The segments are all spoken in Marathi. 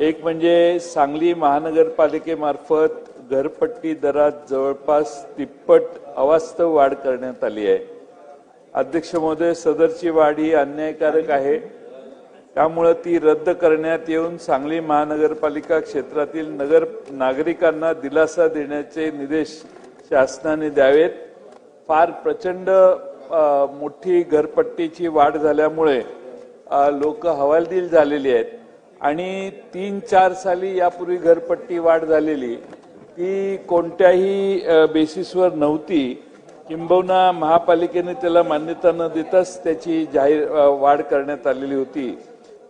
एक म्हणजे सांगली महानगरपालिकेमार्फत घरपट्टी दरात जवळपास तिप्पट अवास्तव वाढ करण्यात आली आहे. अध्यक्ष महोदय सदरची वाढ ही अन्यायकारक आहे. त्यामुळं ती रद्द करण्यात येऊन सांगली महानगरपालिका क्षेत्रातील नगर नागरिकांना दिलासा देण्याचे निर्देश शासनाने द्यावेत. फार प्रचंड मोठी घरपट्टीची वाढ झाल्यामुळे लोक हवालदिल झालेली आहेत. आणि तीन चार साली यापूर्वी घरपट्टी वाढ झालेली ती कोणत्याही बेसिसवर नव्हती. किंबहुना महापालिकेने त्याला मान्यता न देताच त्याची जाहीर वाढ करण्यात आलेली होती.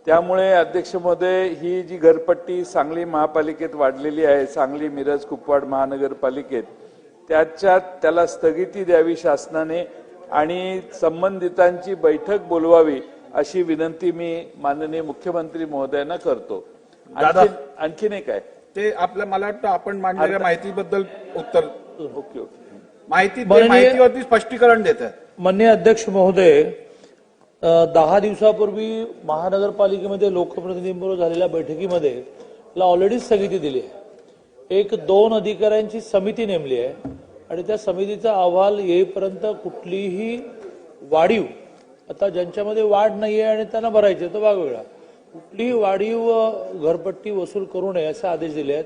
त्यामुळे अध्यक्ष महोदय ही जी घरपट्टी सांगली महापालिकेत वाढलेली आहे सांगली मिरज कुपवाड महानगरपालिकेत त्याच्यात त्याला स्थगिती द्यावी शासनाने आणि संबंधितांची बैठक बोलवावी अशी विनंती मी माननीय मुख्यमंत्री महोदयांना करतो. आणखीन आणखीन एक आहे. ते आपलं मला वाटतं आपण मांडलेल्या माहितीबद्दल उत्तर ओके ओके. माहिती ते माननीय- माहितीवरती स्पष्टीकरण देत आहेत माननीय अध्यक्ष महोदय अ, दहा दिवसापूर्वी महानगरपालिकेमध्ये लोकप्रतिनिधींबरोबर झालेल्या बैठकीमध्ये त्याला ऑलरेडी स्थगिती दिली आहे. एक दोन अधिकाऱ्यांची समिती नेमली आहे आणि त्या समितीचा अहवाल येईपर्यंत कुठलीही वाढीव आता ज्यांच्यामध्ये वाढ नाहीये आणि त्यांना भरायचे तो भाग वेगळा कुठलीही वाढीव घरपट्टी वसूल करू नये असे आदेश दिले आहेत.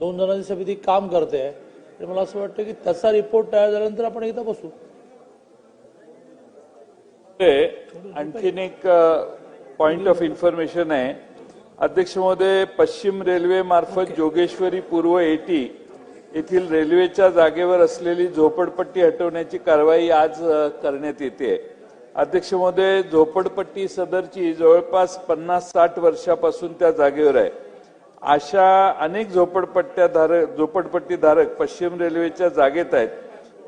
दोन जणांची समिती काम करते आहे. मला असं वाटतं की त्याचा रिपोर्ट तयार झाल्यानंतर आपण एकदा बसू. आणखीन एक पॉइंट ऑफ इन्फॉर्मेशन आहे. अध्यक्ष महोदय पश्चिम रेल्वे मार्फत जोगेश्वरी पूर्व एटी येथील रेल्वेच्या जागेवर असलेली झोपडपट्टी हटवण्याची कारवाई आज करण्यात येते. अध्यक्ष महोदय झोपडपट्टी सदरची जवळपास पन्नास साठ वर्षापासून त्या जागेवर आहे. अशा अनेक झोपडपट्ट्या धारक झोपडपट्टी धारक पश्चिम रेल्वेच्या जागेत आहेत.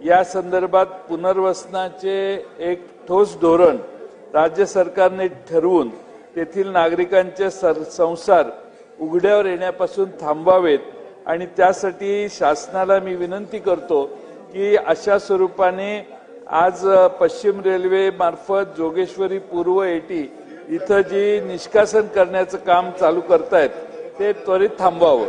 या संदर्भात पुनर्वसनाचे एक ठोस धोरण राज्य सरकारने ठरवून तेथील नागरिकांचे सर- संसार उघड्यावर येण्यापासून थांबावेत आणि त्यासाठी शासनाला मी विनंती करतो की अशा स्वरूपाने आज पश्चिम रेल्वे मार्फत जोगेश्वरी पूर्व एटी इथं जी निष्कासन करण्याचं काम चालू करतायत ते त्वरित थांबवावं.